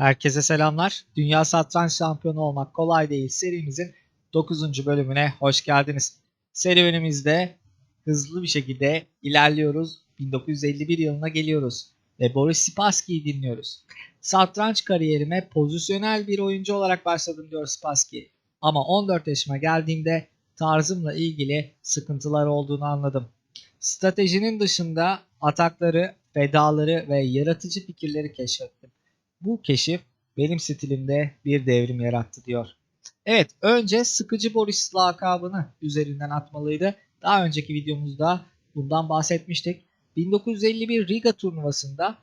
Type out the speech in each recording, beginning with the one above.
Herkese selamlar. Dünya Satranç Şampiyonu olmak kolay değil serimizin 9. bölümüne hoş geldiniz. Serüvenimizde hızlı bir şekilde ilerliyoruz. 1951 yılına geliyoruz ve Boris Spassky'yi dinliyoruz. Satranç kariyerime pozisyonel bir oyuncu olarak başladım diyor Spassky. Ama 14 yaşıma geldiğimde tarzımla ilgili sıkıntılar olduğunu anladım. Stratejinin dışında atakları, fedaları ve yaratıcı fikirleri keşfettim. Bu keşif benim stilimde bir devrim yarattı diyor. Evet önce sıkıcı Boris lakabını üzerinden atmalıydı. Daha önceki videomuzda bundan bahsetmiştik. 1951 Riga turnuvasında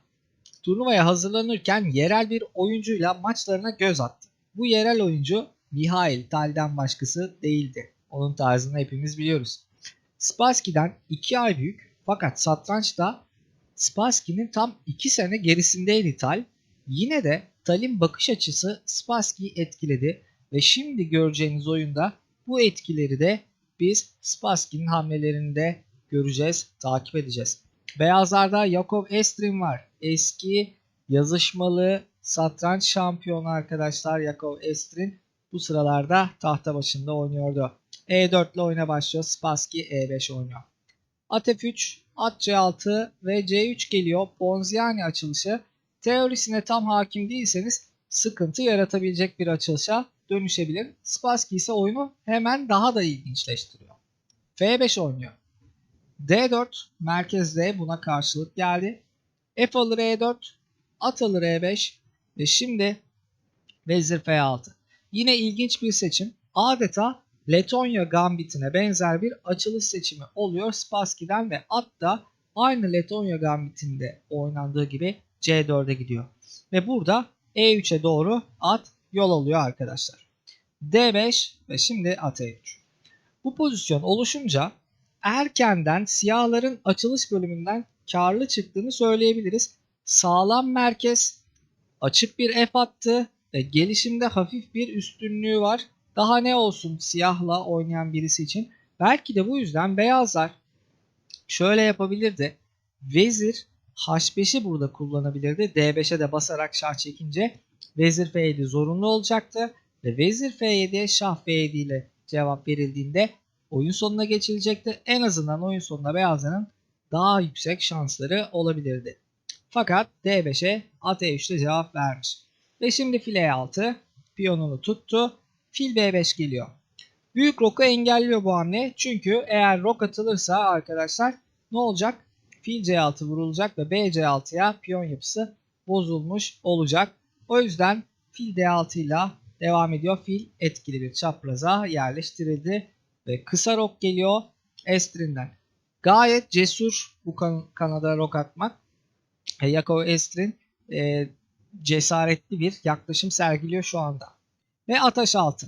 turnuvaya hazırlanırken yerel bir oyuncuyla maçlarına göz attı. Bu yerel oyuncu Mihail Tal'den başkası değildi. Onun tarzını hepimiz biliyoruz. Spassky'den 2 ay büyük fakat satrançta Spassky'nin tam 2 sene gerisindeydi Tal. Yine de Tal'in bakış açısı Spassky'yi etkiledi ve şimdi göreceğiniz oyunda bu etkileri de biz Spassky'nin hamlelerinde göreceğiz, takip edeceğiz. Beyazlarda Yakov Estrin var. Eski yazışmalı satranç şampiyonu arkadaşlar Yakov Estrin bu sıralarda tahta başında oynuyordu. E4 ile oyuna başlıyor. Spassky E5 oynuyor. At F3, At C6 ve C3 geliyor. Bonziani açılışı. Teorisine tam hakim değilseniz sıkıntı yaratabilecek bir açılışa dönüşebilir. Spassky ise oyunu hemen daha da ilginçleştiriyor. F5 oynuyor. D4 merkezde buna karşılık geldi. F alır E4, at alır E5 ve şimdi vezir F6. Yine ilginç bir seçim. Adeta Letonya Gambit'ine benzer bir açılış seçimi oluyor Spassky'den ve at da aynı Letonya Gambit'inde oynandığı gibi C4'e gidiyor. Ve burada E3'e doğru at yol alıyor arkadaşlar. D5 ve şimdi at E3. Bu pozisyon oluşunca erkenden siyahların açılış bölümünden karlı çıktığını söyleyebiliriz. Sağlam merkez, açık bir F attı ve gelişimde hafif bir üstünlüğü var. Daha ne olsun siyahla oynayan birisi için. Belki de bu yüzden beyazlar şöyle yapabilirdi. Vezir H5'i burada kullanabilirdi. D5'e de basarak şah çekince vezir F7 zorunlu olacaktı. Ve vezir F7'ye şah F7 ile cevap verildiğinde oyun sonuna geçilecekti. En azından oyun sonunda beyazların daha yüksek şansları olabilirdi. Fakat D5'e at E3 ile cevap vermiş. Ve şimdi file E6 piyonunu tuttu. Fil B5 geliyor. Büyük roku engelliyor bu hamle. Çünkü eğer rok atılırsa arkadaşlar ne olacak? Fil C6 vurulacak ve B C6'ya piyon yapısı bozulmuş olacak. O yüzden fil D6 ile devam ediyor. Fil etkili bir çapraza yerleştirildi ve kısa rok geliyor Estrin'den. Gayet cesur bu kan kanada rok atmak. Yakov Estrin e, cesaretli bir yaklaşım sergiliyor şu anda. Ve ataş altı.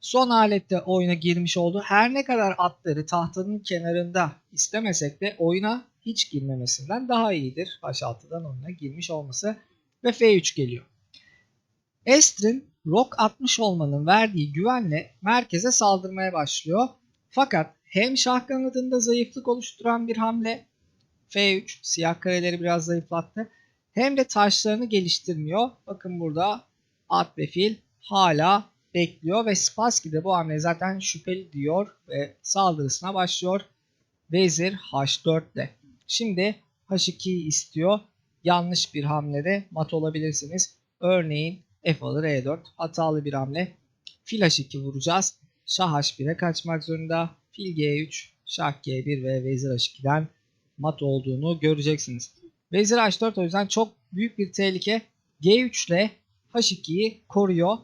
Son alette oyuna girmiş oldu. Her ne kadar atları tahtanın kenarında istemesek de oyuna hiç girmemesinden daha iyidir. H6'dan oyuna girmiş olması. Ve F3 geliyor. Estrin rok atmış olmanın verdiği güvenle merkeze saldırmaya başlıyor. Fakat hem şah kanadında zayıflık oluşturan bir hamle F3 siyah kareleri biraz zayıflattı. Hem de taşlarını geliştirmiyor. Bakın burada at ve fil hala bekliyor ve Spassky de bu hamle zaten şüpheli diyor ve saldırısına başlıyor. Vezir H4 ile. Şimdi H2'yi istiyor. Yanlış bir hamlede mat olabilirsiniz. Örneğin F alır E4 hatalı bir hamle. Fil H2 vuracağız. Şah H1'e kaçmak zorunda. Fil G3, Şah G1 ve Vezir H2'den mat olduğunu göreceksiniz. Vezir H4 o yüzden çok büyük bir tehlike. G3 ile H2'yi koruyor.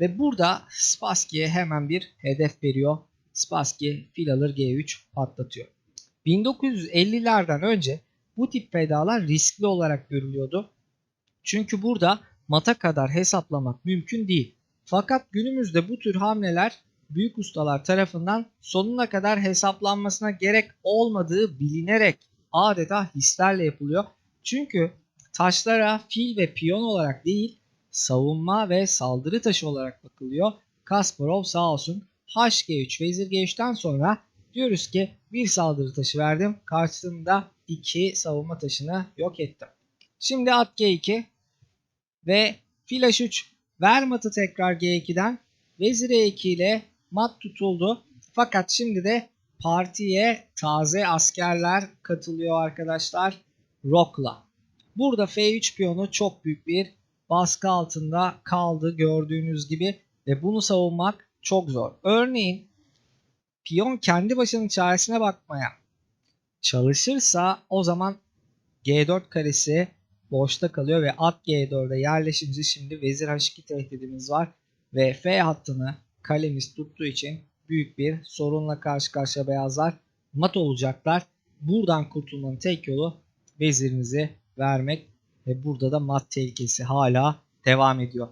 Ve burada Spassky'ye hemen bir hedef veriyor. Spassky fil alır G3 patlatıyor. 1950'lerden önce bu tip fedalar riskli olarak görülüyordu. Çünkü burada mata kadar hesaplamak mümkün değil. Fakat günümüzde bu tür hamleler büyük ustalar tarafından sonuna kadar hesaplanmasına gerek olmadığı bilinerek adeta hislerle yapılıyor. Çünkü taşlara fil ve piyon olarak değil savunma ve saldırı taşı olarak bakılıyor. Kasparov sağ olsun HG3 vezir G3'ten sonra diyoruz ki bir saldırı taşı verdim. Karşısında iki savunma taşını yok ettim. Şimdi at G2 ve Fil H3 ver matı tekrar G2'den. Vezir E2 ile mat tutuldu. Fakat şimdi de partiye taze askerler katılıyor arkadaşlar. Rock'la. Burada F3 piyonu çok büyük bir baskı altında kaldı gördüğünüz gibi ve bunu savunmak çok zor. Örneğin piyon kendi başının çaresine bakmaya çalışırsa o zaman G4 karesi boşta kalıyor ve at G4'e yerleşince şimdi vezir H2 tehdidimiz var ve F hattını kalemiz tuttuğu için büyük bir sorunla karşı karşıya beyazlar mat olacaklar. Buradan kurtulmanın tek yolu vezirinizi vermek ve burada da mat tehlikesi hala devam ediyor.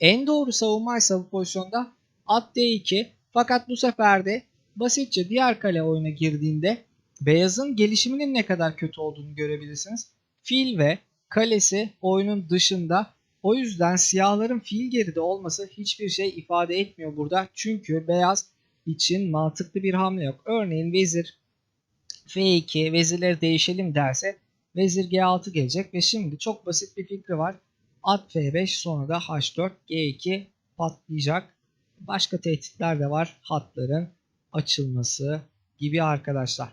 En doğru savunmaysa bu pozisyonda at D2 fakat bu sefer de basitçe diğer kale oyuna girdiğinde beyazın gelişiminin ne kadar kötü olduğunu görebilirsiniz. Fil ve kalesi oyunun dışında o yüzden siyahların fil geride olması hiçbir şey ifade etmiyor burada. Çünkü beyaz için mantıklı bir hamle yok. Örneğin vezir F2 vezirleri değişelim derse vezir G6 gelecek ve şimdi çok basit bir fikri var. At F5 sonra da H4 G2 patlayacak. Başka tehditler de var. Hatların açılması gibi arkadaşlar.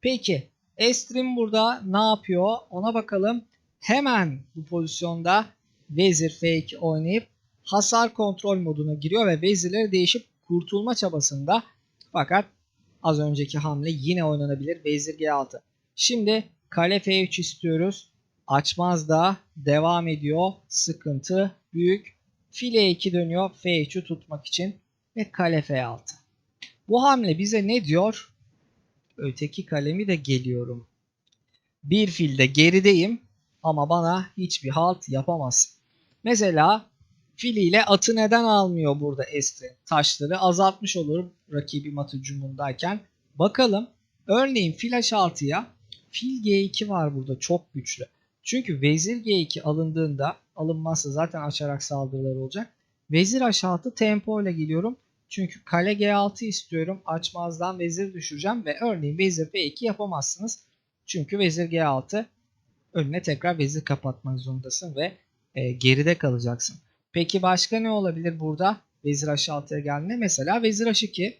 Peki Estrim burada ne yapıyor? Ona bakalım. Hemen bu pozisyonda vezir F2 oynayıp hasar kontrol moduna giriyor ve vezirleri değişip kurtulma çabasında. Fakat az önceki hamle yine oynanabilir. Vezir G6. Şimdi kale F3 istiyoruz. Açmaz da devam ediyor. Sıkıntı büyük. File 2 dönüyor F3'ü tutmak için ve kale F6. Bu hamle bize ne diyor? Öteki kalemi de geliyorum. Bir filde gerideyim ama bana hiçbir halt yapamazsın. Mesela fil ile atı neden almıyor burada Estri? Taşları azaltmış olur rakibi matı cumundayken. Bakalım örneğin fil H6'ya fil G2 var burada çok güçlü. Çünkü vezir G2 alındığında alınmazsa zaten açarak saldırılar olacak. Vezir H6 tempo ile geliyorum. Çünkü kale G6 istiyorum. Açmazdan vezir düşüreceğim ve örneğin vezir B2 yapamazsınız. Çünkü vezir G6 önüne tekrar vezir kapatmak zorundasın ve e, geride kalacaksın. Peki başka ne olabilir burada? Vezir H6'ya geldiğinde mesela vezir H2.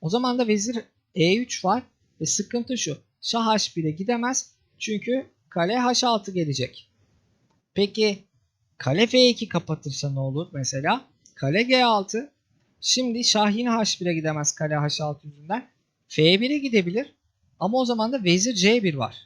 O zaman da vezir E3 var ve sıkıntı şu. Şah H1'e gidemez çünkü kale H6 gelecek. Peki kale F2 kapatırsa ne olur mesela? Kale G6 Şimdi şah yine H1'e gidemez kale H6 yüzünden. F1'e gidebilir. Ama o zaman da vezir C1 var.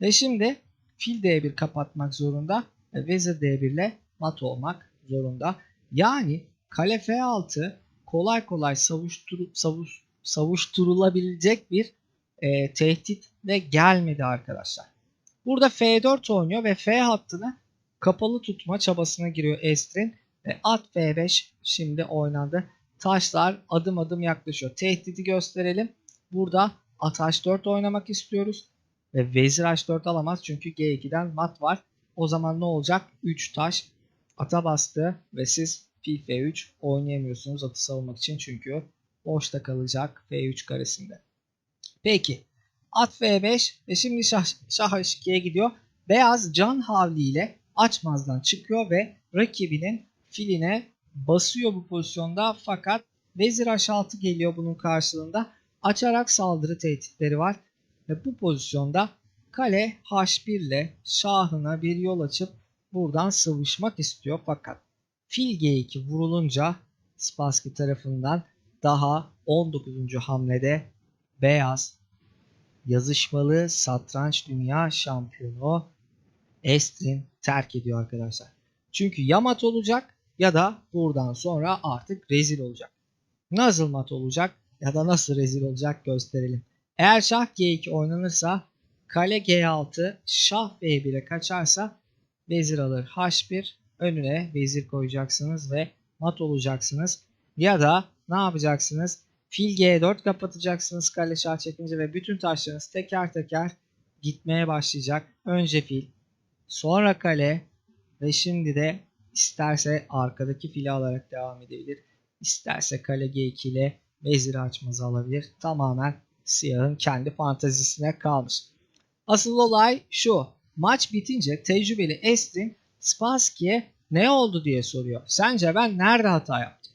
Ve şimdi fil D1 kapatmak zorunda. Ve vezir D1 ile mat olmak zorunda. Yani kale F6 kolay kolay savuştur, savuş, savuşturulabilecek bir e, tehditle gelmedi arkadaşlar. Burada F4 oynuyor ve F hattını kapalı tutma çabasına giriyor Estrin. Ve at F5 şimdi oynandı. Taşlar adım adım yaklaşıyor. Tehdidi gösterelim. Burada at H4 oynamak istiyoruz. Ve vezir H4 alamaz çünkü G2'den mat var. O zaman ne olacak? 3 taş ata bastı ve siz fil F3 oynayamıyorsunuz atı savunmak için çünkü boşta kalacak F3 karesinde. Peki at F5 ve şimdi şah, şah H2'ye gidiyor. Beyaz can havliyle açmazdan çıkıyor ve rakibinin filine basıyor bu pozisyonda fakat vezir H6 geliyor bunun karşılığında. Açarak saldırı tehditleri var ve bu pozisyonda kale H1 ile şahına bir yol açıp buradan sıvışmak istiyor fakat fil G2 vurulunca Spassky tarafından daha 19. hamlede beyaz yazışmalı satranç dünya şampiyonu Estrin terk ediyor arkadaşlar. Çünkü ya mat olacak ya da buradan sonra artık rezil olacak. Nasıl mat olacak ya da nasıl rezil olacak gösterelim. Eğer şah G2 oynanırsa kale G6 şah B1'e kaçarsa vezir alır H1 önüne vezir koyacaksınız ve mat olacaksınız. Ya da ne yapacaksınız? Fil G4 kapatacaksınız kale şah çekince ve bütün taşlarınız teker teker gitmeye başlayacak. Önce fil, sonra kale ve şimdi de isterse arkadaki fili alarak devam edebilir. İsterse kale G2 ile vezir açmazı alabilir. Tamamen siyahın kendi fantazisine kalmış. Asıl olay şu. Maç bitince tecrübeli Estrin Spassky'e ne oldu diye soruyor. Sence ben nerede hata yaptım?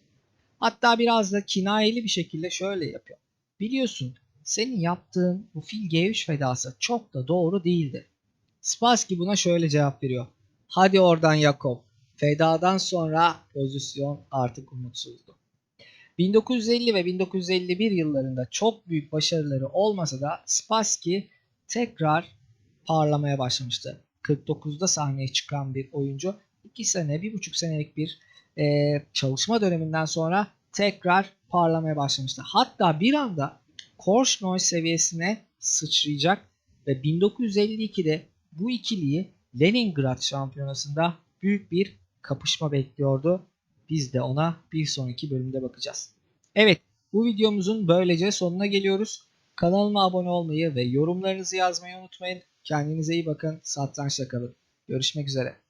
Hatta biraz da kinayeli bir şekilde şöyle yapıyor. Biliyorsun senin yaptığın bu fil G3 fedası çok da doğru değildi. Spassky buna şöyle cevap veriyor. Hadi oradan Yakov. Fedadan sonra pozisyon artık umutsuzdu. 1950 ve 1951 yıllarında çok büyük başarıları olmasa da Spassky tekrar parlamaya başlamıştı. 49'da sahneye çıkan bir oyuncu 2 sene, 1,5 senelik bir e, çalışma döneminden sonra tekrar parlamaya başlamıştı. Hatta bir anda Korchnoi seviyesine sıçrayacak ve 1952'de bu ikiliyi Leningrad şampiyonasında büyük bir kapışma bekliyordu. Biz de ona bir sonraki bölümde bakacağız. Evet bu videomuzun böylece sonuna geliyoruz. Kanalıma abone olmayı ve yorumlarınızı yazmayı unutmayın. Kendinize iyi bakın. Satrançla kalın. Görüşmek üzere.